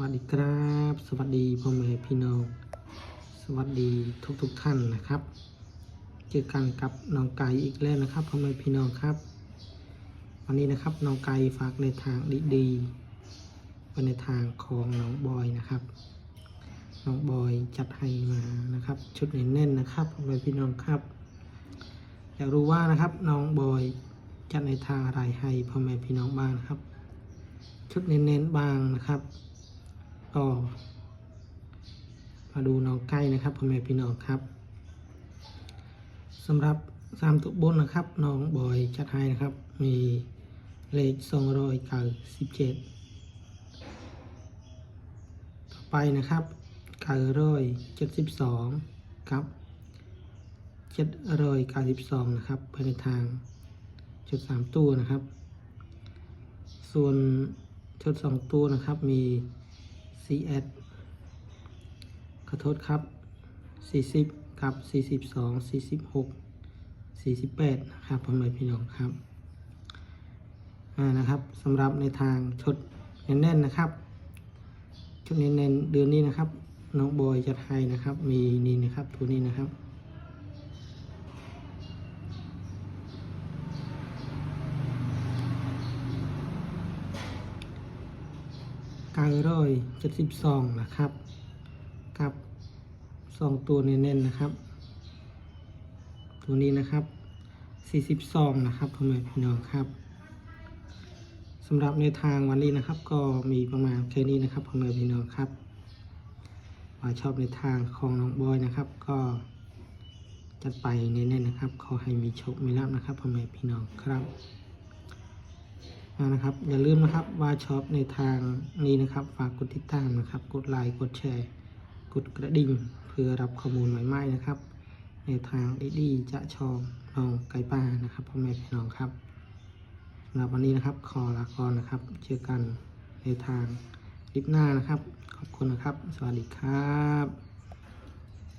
วัสดีครับ สวัสดีพ่อแม่พี่น้อง สวัสดีทุกทุกๆท่านนะครับ เจอกันกับน้องไก่อีกแล้วนะครับพ่อแม่พี่น้องครับ วันนี้นะครับน้องไก่ฝากในทางดีๆไปในทางของน้องบอยนะครับ น้องบอยจัดให้มานะครับ ชุดเน้นๆนะครับพ่อแม่พี่น้องครับ อยากรู้ว่านะครับน้องบอยจัดในทางอะไรให้พ่อแม่พี่น้องบ้างนะครับ ชุดเน้นๆบ้างนะครับ ก็มาดูน้องไก่นะครับพ่อแม่พี่น้องครับสำหรับสามตัวบนนะครับน้องบอยจัดให้นะครับ มีเลขสองร้อยเก้าสิบเจ็ดต่อไปนะครับเก้าร้อยเจ็ดสิบสองครับเจ็ดร้อยเก้าสิบสองนะครับไปในทางจุดสามตัวนะครับ ส่วนชุดสองตัวนะครับมี CS ขอโทษครับ 40ครับ 42 46 48 นะครับพ่อแม่พี่น้องครับอ่านะครับสำหรับในทางชุดแน่นๆนะครับชุดเน้นๆเดือนนี้นะครับ น้องบอยจัดให้นะครับ มีนี่นะครับตัวนี้นะครับ เก้าร้อยเจ็ดสิบสองนะครับกับสองตัวเน้นๆนะครับ ตัวนี้นะครับสี่สิบสองนะครับพ่อแม่พี่น้องครับสำหรับในทางวันนี้นะครับ ก็มีประมาณแค่นี้นะครับพ่อแม่พี่น้องครับว่าชอบในทางของน้องบอยนะครับ ก็จัดไปเน้นๆนะครับขอให้มีโชคมีลาภนะครับพ่อแม่พี่น้องครับ นะครับอย่าลืมนะครับว่าช็อปในทางนี้นะครับ ฝากกดติดตามนะครับ กดไลค์กดแชร์ กดกระดิ่ง เพื่อรับข้อมูลใหม่ๆนะครับ ในทางดีๆจะชองน้องไก่ป้านะครับพ่อแม่พี่น้องครับสำหรับวันนี้นะครับ ขอลาก่อนนะครับ เจอกันในทางคลิปหน้านะครับ ขอบคุณนะครับ สวัสดีครับ